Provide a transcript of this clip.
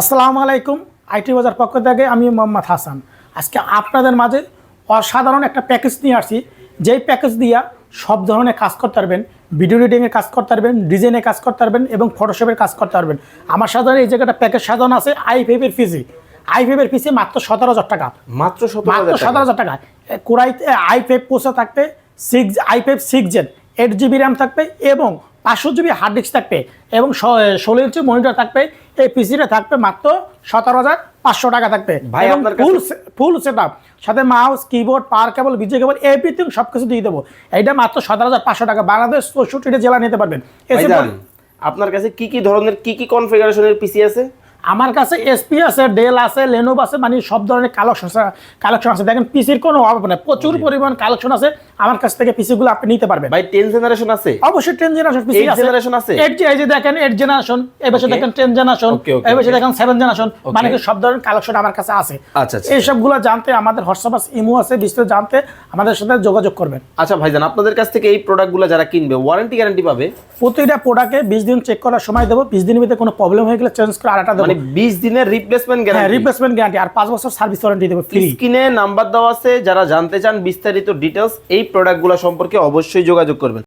আসসালামু আলাইকুম আইটি বাজার পক্ষ থেকে আমি মোহাম্মদ হাসান। আজকে আপনাদের মাঝে অসাধারণ একটা প্যাকেজ নিয়ে আসছি। যেই প্যাকেজ দিয়া সব ধরনের কাজ করতে পারবেন ভিডিও এডিটিংয়ের কাজ করতে পারবেন ডিজাইনের কাজ করতে পারবেন এবং ফটোশপের কাজ করতে পারবেন। আমার সাধারণ এই জায়গাটা প্যাকেজ সাধারণ আছে আই ফাইভের পিসি। আই ফাইভের পিসি মাত্র সতেরো হাজার টাকা। মাত্র মাত্র সতেরো হাজার টাকা। কোরাইতে আই ফাইভ পোসা থাকবে six I five six gen eight GB RAM থাকবে এবং পাঁচশো জিবি হার্ড ডিস্ক থাকবে এবং ষোলো ইঞ্চি মনিটর থাকবে। এই পিসিটা থাকবে মাত্র সতেরো হাজার পাঁচশো টাকা থাকবে। ভাই, এবং ফুল ফুল সেট সাথে mouse keyboard power cable Bijoy cable everything সব কিছু দিয়ে দেবো। এইটা মাত্র সতেরো হাজার পাঁচশো টাকা। বাংলাদেশ চৌষট্টিটা জেলা নিতে পারবেন। আপনার কাছে কি কি ধরনের কি কি কনফিগারেশনের পিসি আছে? আমার কাছে এসপি আছে ডেল আছে লেনোভ আছে মানে সব ধরনের কালেকশন কালেকশন আছে। দেখেন পিসির কোনো অভাব নেই। প্রচুর পরিমাণ কালেকশন আছে। আমার কাছ থেকে পিসিগুলো আপনি নিতে পারবেন। ভাই টেন জেনারেশন আছে। অবশ্যই টেন জেনারেশন পিসি আছে। generation আছে? এইট এই যে দেখেন এইট জেনারেশন এই বছর দেখেন টেন জেনারেশন Okay, okay, এই বছর দেখেন সেভেন জেনারেশন মানে কি সব ধরনের কালেকশন আমার কাছে আছে। আচ্ছা, আচ্ছা। এই সবগুলো জানতে আমাদের হোয়াটসঅ্যাপ আছে ইমো আছে বিস্তারিত জানতে আমাদের সাথে যোগাযোগ করবেন। আচ্ছা ভাইজান আপনাদের কাছ থেকে এই প্রোডাক্টগুলো যারা কিনবে ওয়ারেন্টি গ্যারান্টি পাবে? প্রতিটা প্রোডাক্টে বিশ দিন চেক করার সময় দেবো বিশ দিনের ভিতরে কোনো প্রবলেম হয়ে গেলে চেঞ্জ করে আরেকটা দেবো। মানে বিশ দিনের রিপ্লেসমেন্ট হ্যাঁ গ্যারান্টি রিপ্লেসমেন্ট গ্যারান্টি আর পাঁচ বছর সার্ভিস ওয়ারেন্টি দেবো ফ্রি স্ক্রিনে নাম্বার দেওয়া আছে যারা জানতে চান বিস্তারিত ডিটেলস এই প্রোডাক্টগুলো সম্পর্কে অবশ্যই যোগাযোগ করবেন।